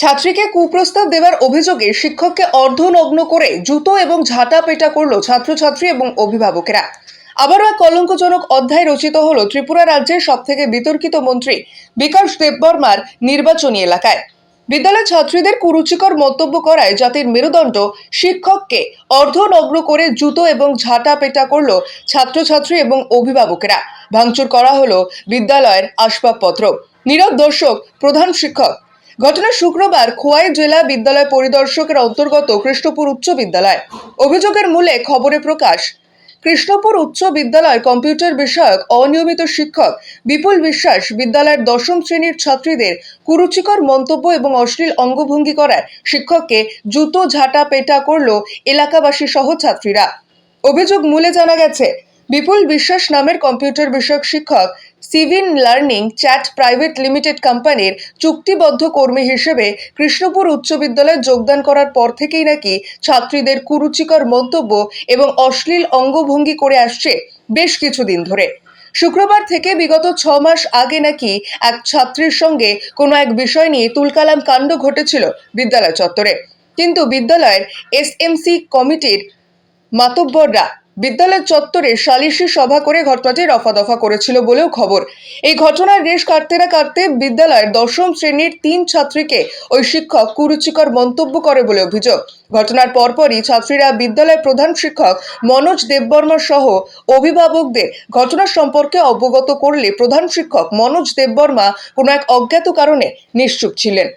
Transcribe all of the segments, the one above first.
ছাত্রীকে কুপ্রস্তাব দেওয়ার অভিযোগে শিক্ষককে অর্ধনগ্ন করে জুতো এবং ঝাঁটা পেটা করল ছাত্রছাত্রী এবং অভিভাবকেরা। আবারও এক কলঙ্কজনক অধ্যায় রচিত হল ত্রিপুরা রাজ্যের সবথেকে বিতর্কিত মন্ত্রী বিকাশ দেববর্মার নির্বাচনী এলাকায়। বিদ্যালয় ছাত্রীদের কুরুচিকর মন্তব্য করায় জাতির মেরুদণ্ড শিক্ষককে অর্ধনগ্ন করে জুতো এবং ঝাঁটা পেটা করল ছাত্রছাত্রী এবং অভিভাবকেরা। ভাঙচুর করা হলো বিদ্যালয়ের আসবাবপত্র। নীরব দর্শক, প্রধান শিক্ষক ঘটনা শুক্রবার খোয়াই জেলা বিদ্যালয় পরিদর্শকের অন্তর্গত কৃষ্ণপুর উচ্চ বিদ্যালয়। অভিযোগের মূলে খবরে প্রকাশ, কৃষ্ণপুর উচ্চ বিদ্যালয় কম্পিউটার বিষয়ক অনিয়মিত শিক্ষক বিপুল বিশ্বাস বিদ্যালয়ের দশম শ্রেণির ছাত্রীদের কুরুচিকর মন্তব্য এবং অশ্লীল অঙ্গভঙ্গি করায় শিক্ষককে জুতো ঝাঁটা পেটা করল এলাকাবাসী সহ ছাত্রীরা। অভিযোগ মূলে জানা গেছে, বিপুল বিশ্বাস নামের কম্পিউটার বিষয়ক শিক্ষক সিভিন লার্নিং চ্যাট প্রাইভেট লিমিটেড কোম্পানির চুক্তিবদ্ধ কর্মী হিসেবে কৃষ্ণপুর উচ্চ বিদ্যালয়ে যোগদান করার পর থেকেই নাকি ছাত্রীদের কুরুচিকর মন্তব্য এবং অশ্লীল অঙ্গভঙ্গি করে আসছে বেশ কিছুদিন ধরে। শুক্রবার থেকে বিগত ছ মাস আগে নাকি এক ছাত্রীর সঙ্গে কোনো এক বিষয় নিয়ে তুলকালাম কাণ্ড ঘটেছিল বিদ্যালয় চত্বরে। কিন্তু বিদ্যালয়ের এসএমসি কমিটির মাতব্বররা বিদ্যালয় চত্বরে সালিশি সভা করে ঘটনাটি রফাদফা করেছিল বলেও খবর। এই ঘটনার রেশ কাটতে না কাটতে বিদ্যালয়ের দশম শ্রেণির তিন ছাত্রীকে ওই শিক্ষক কুরুচিকর মন্তব্য করে বলে অভিযোগ। ঘটনার পরপরই ছাত্রীরা বিদ্যালয়ের প্রধান শিক্ষক মনোজ দেববর্মা সহ অভিভাবকদের ঘটনা সম্পর্কে অবগত করলে প্রধান শিক্ষক মনোজ দেববর্মা কোনো এক অজ্ঞাত কারণে নিশ্চুপ ছিলেন।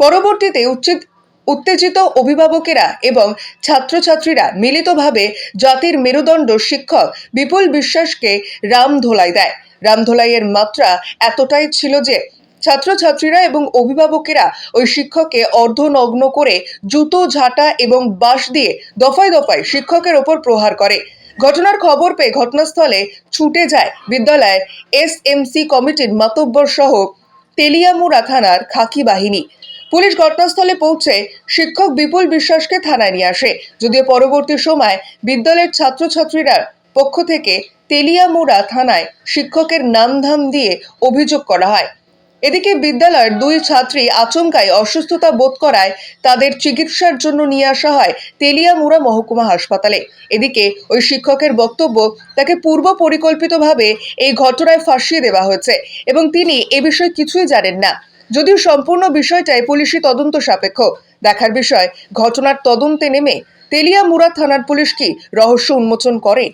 পরবর্তীতে উচিত উত্তেজিত অভিভাবকেরা এবং ছাত্রছাত্রীরা মিলিতভাবে জাতির মেরুদণ্ড শিক্ষক বিপুল বিশ্বাসকে রামধোলাই দেয়। রামধোলাইয়ের মাত্রা এতটাই ছিল যে ছাত্রছাত্রীরা এবং অভিভাবকেরা ওই শিক্ষককে অর্ধনগ্ন করে জুতো, ঝাঁটা এবং বাঁশ দিয়ে দফায় দফায় শিক্ষকের ওপর প্রহার করে। ঘটনার খবর পেয়ে ঘটনাস্থলে ছুটে যায় বিদ্যালয়ের এসএমসি কমিটির মাতব্বর সহ তেলিয়ামুড়া থানার খাকি বাহিনী। পুলিশ ঘটনাস্থলে পৌঁছে শিক্ষক বিপুল বিশ্বাসকে থানায় নিয়ে আসে। যদিও পরবর্তী সময় বিদ্যালয়ের ছাত্রছাত্রীরা পক্ষ থেকে তেলিয়ামুড়া থানায় শিক্ষকের নামধাম দিয়ে অভিযোগ করা হয়। এদিকে বিদ্যালয়ের দুই ছাত্রী আচমকায় অসুস্থতা বোধ করায় তাদের চিকিৎসার জন্য নিয়ে আসা হয় তেলিয়ামুড়া মহকুমা হাসপাতালে। এদিকে ওই শিক্ষকের বক্তব্য তাকে পূর্ব পরিকল্পিতভাবে এই ঘটনায় ফাঁসিয়ে দেওয়া হয়েছে এবং তিনি এ বিষয়ে কিছুই জানেন না। যদিও সম্পূর্ণ বিষয়টাই পুলিশি তদন্ত সাপেক্ষ। দেখার বিষয় ঘটনার তদন্তে নেমে তেলিয়ামুড়া থানার পুলিশ কি রহস্য উন্মোচন করে?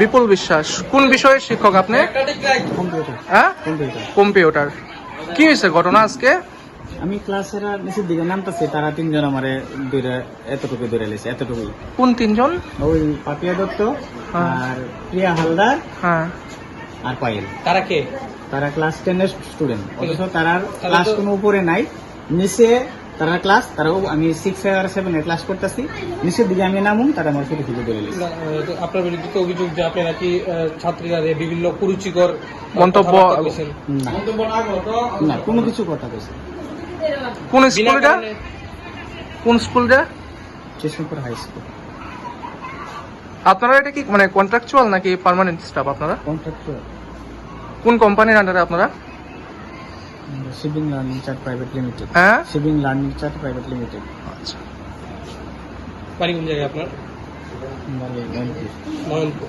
বিপুল বিশ্বাস। কোন বিষয়ের শিক্ষক আপনি? কম্পিউটার হ্যাঁ? কম্পিউটার। কি হয়েছে ঘটনা আজকে? আমি ক্লাসের আর নিচের দিকে নামতেছি তারা তিনজন আমারে দূরে এতটুকু দূরে লেছে এতটুকুই। কোন তিনজন? ওই পাপিয়া দত্ত হ্যাঁ। আর প্রিয়া হালদার। হ্যাঁ। আর পায়েল তারা কে? তারা ক্লাস টেনের স্টুডেন্ট অথচ তারা ক্লাস কোনো উপরে নাই। নিচে তারা ক্লাস তারাও আমি সিক্স আর সেভেন এর ক্লাস করতেছি। নিচের দিকে আমি নামুন তারা আমার ফুটে ফুটে দূরে লেছে না, আহ, আপনার বিরুদ্ধে তো অভিযোগ যে আপনি নাকি ছাত্রীরা বিভিন্ন কুরুচিকর মন্তব্য- না। না কোনো কিছু কথা কইছে কোন স্কুলটা? কোন স্কুলটা? কৃষ্ণপুর হাই স্কুল আপনারা এটা কি মানে কন্ট্রাকচুয়াল নাকি পার্মানেন্ট স্টাফ আপনারা? কন্ট্রাকচুয়াল কোন কোম্পানির আন্ডারে আপনারা? সিভিং লার্নিং চার্ট প্রাইভেট লিমিটেড হ্যাঁ? সিভিং লার্নিং চার্ট প্রাইভেট লিমিটেড আচ্ছা। বাড়ি কোন জায়গায় আপনার? মানে নয়নপুর।